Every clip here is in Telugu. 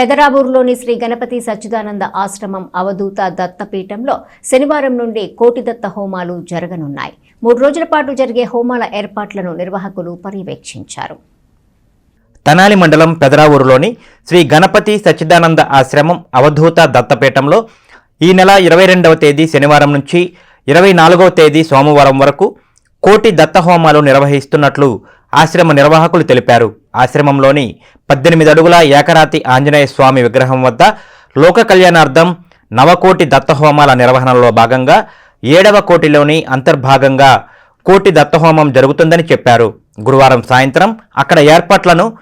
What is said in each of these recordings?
పెదరాబూరులోని శ్రీ గణపతి సచ్చిదానంద ఆశ్రమం అవధూత దత్తపీఠంలో శనివారం నుండి కోటి దత్త హోమాలు జరగనున్నాయి. మూడు రోజుల పాటు జరిగే హోమాల ఏర్పాట్లను నిర్వాహకులు పర్యవేక్షించారు. తనాలి మండలం పెదరావూరులోని శ్రీ గణపతి సచ్చిదానంద ఆశ్రమం అవధూత దత్తపీఠంలో ఈ నెల ఇరవై రెండవ తేదీ శనివారం నుంచి ఇరవై నాలుగవ తేదీ సోమవారం వరకు కోటి దత్త హోమాలు నిర్వహిస్తున్నట్లు ఆశ్రమ నిర్వాహకులు తెలిపారు. ఆశ్రమంలోని పద్దెనిమిది అడుగుల ఏకరాతి ఆంజనేయ స్వామి విగ్రహం వద్ద లోక కళ్యాణార్థం నవకోటి దత్తహోమాల నిర్వహణలో భాగంగా ఏడవ కోటిలోని అంతర్భాగంగా కోటి దత్తహోమం జరుగుతుందని చెప్పారు. గురువారం సాయంత్రం అక్కడ ఏర్పాట్లను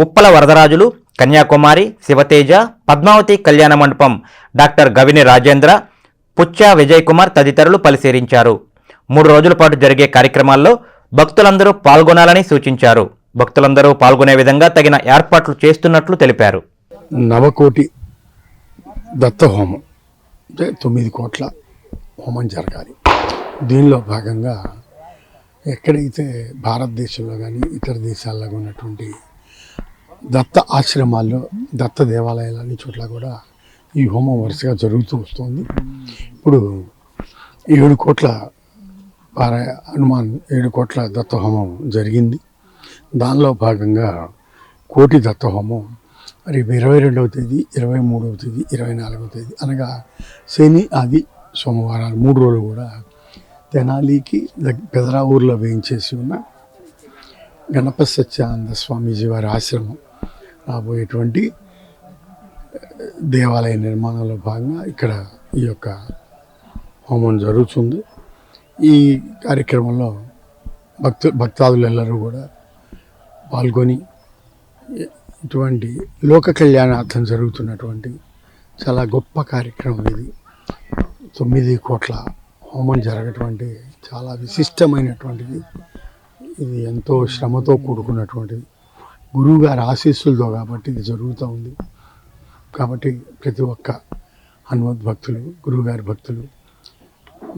ఉప్పల వరదరాజులు కన్యాకుమారి శివతేజ పద్మావతి కళ్యాణ మండపం డాక్టర్ గవిని రాజేంద్ర పుచ్చా విజయ్ కుమార్ తదితరులు పరిశీలించారు. మూడు రోజుల పాటు జరిగే కార్యక్రమాల్లో భక్తులందరూ పాల్గొనాలని సూచించారు. భక్తులందరూ పాల్గొనే విధంగా తగిన ఏర్పాట్లు చేస్తున్నట్లు తెలిపారు. నవకోటి దత్తహోమం అంటే తొమ్మిది కోట్ల హోమం జరగాలి. దీనిలో భాగంగా ఎక్కడైతే భారతదేశంలో కానీ ఇతర దేశాల్లో ఉన్నటువంటి దత్త ఆశ్రమాల్లో దత్త దేవాలయాలు అన్ని చోట్ల కూడా ఈ హోమం వరుసగా జరుగుతూ వస్తుంది. ఇప్పుడు ఏడు కోట్ల అనుమాన్ హనుమాన్ ఏడు కోట్ల దత్త హోమం జరిగింది. దానిలో భాగంగా కోటి దత్త హోమం ఇరవై రెండవ తేదీ ఇరవై మూడవ తేదీ ఇరవై నాలుగవ తేదీ అనగా శని ఆది సోమవారాలు మూడు రోజులు కూడా తెనాలికి దగ్- పెదరా ఊర్లో వేయించేసి ఉన్న గణపతి సత్యానంద స్వామీజీ వారి ఆశ్రమం రాబోయేటువంటి దేవాలయ నిర్మాణంలో భాగంగా ఇక్కడ ఈ యొక్క హోమం జరుగుతుంది. ఈ కార్యక్రమంలో భక్తు భక్తాదులెల్లరూ కూడా పాల్గొని ఇటువంటి లోక కళ్యాణార్థం జరుగుతున్నటువంటి చాలా గొప్ప కార్యక్రమం ఇది. తొమ్మిది కోట్ల హోమం జరగటువంటి చాలా విశిష్టమైనటువంటిది. ఇది ఎంతో శ్రమతో కూడుకున్నటువంటిది. గురువుగారి ఆశీస్సులతో కాబట్టి ఇది జరుగుతూ ఉంది. కాబట్టి ప్రతి ఒక్క హనుమద్ భక్తులు గురువుగారి భక్తులు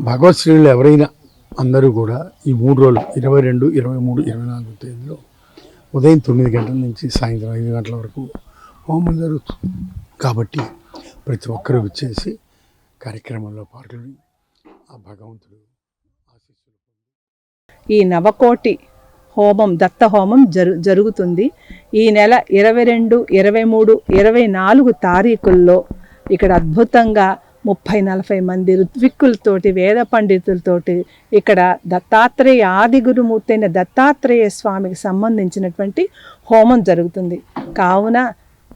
భగవత్ శ్రీలు ఎవరైనా అందరూ కూడా ఈ మూడు రోజులు ఇరవై రెండు ఇరవై మూడు ఇరవై నాలుగు తేదీలో ఉదయం తొమ్మిది గంటల నుంచి సాయంత్రం ఐదు గంటల వరకు హోమం జరుగుతుంది. కాబట్టి ప్రతి ఒక్కరూ వచ్చేసి కార్యక్రమంలో పాల్గొని ఆ భగవంతుడు ఆశీస్సులు ఈ నవకోటి హోమం దత్త హోమం జరు జరుగుతుంది. ఈ నెల ఇరవై రెండు ఇరవై మూడు ఇరవై నాలుగు తారీఖుల్లో ఇక్కడ అద్భుతంగా ముప్పై నలభై మంది ఋత్విక్కులతోటి వేద పండితులతోటి ఇక్కడ దత్తాత్రేయ ఆది గురుమూర్తి అయిన దత్తాత్రేయ స్వామికి సంబంధించినటువంటి హోమం జరుగుతుంది. కావున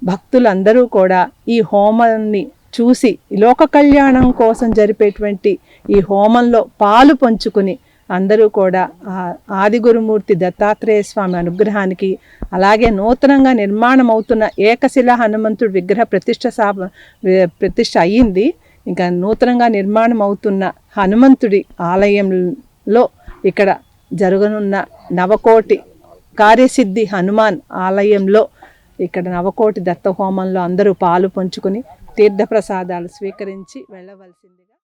భక్తులందరూ కూడా ఈ హోమాన్ని చూసి లోక కళ్యాణం కోసం జరిపేటువంటి ఈ హోమంలో పాలు పంచుకుని అందరూ కూడా ఆ ఆది గురుమూర్తి దత్తాత్రేయ స్వామి అనుగ్రహానికి అలాగే నూతనంగా నిర్మాణం అవుతున్న ఏకశిలా హనుమంతుడు విగ్రహ ప్రతిష్ట సా ప్రతిష్ట అయ్యింది. ఇంకా నూతనంగా నిర్మాణం అవుతున్న హనుమంతుడి ఆలయంలో ఇక్కడ జరగనున్న నవకోటి కార్యసిద్ధి హనుమాన్ ఆలయంలో ఇక్కడ నవకోటి దత్త హోమంలో అందరూ పాలు పంచుకొని తీర్థప్రసాదాలు స్వీకరించి వెళ్ళవలసిందిగా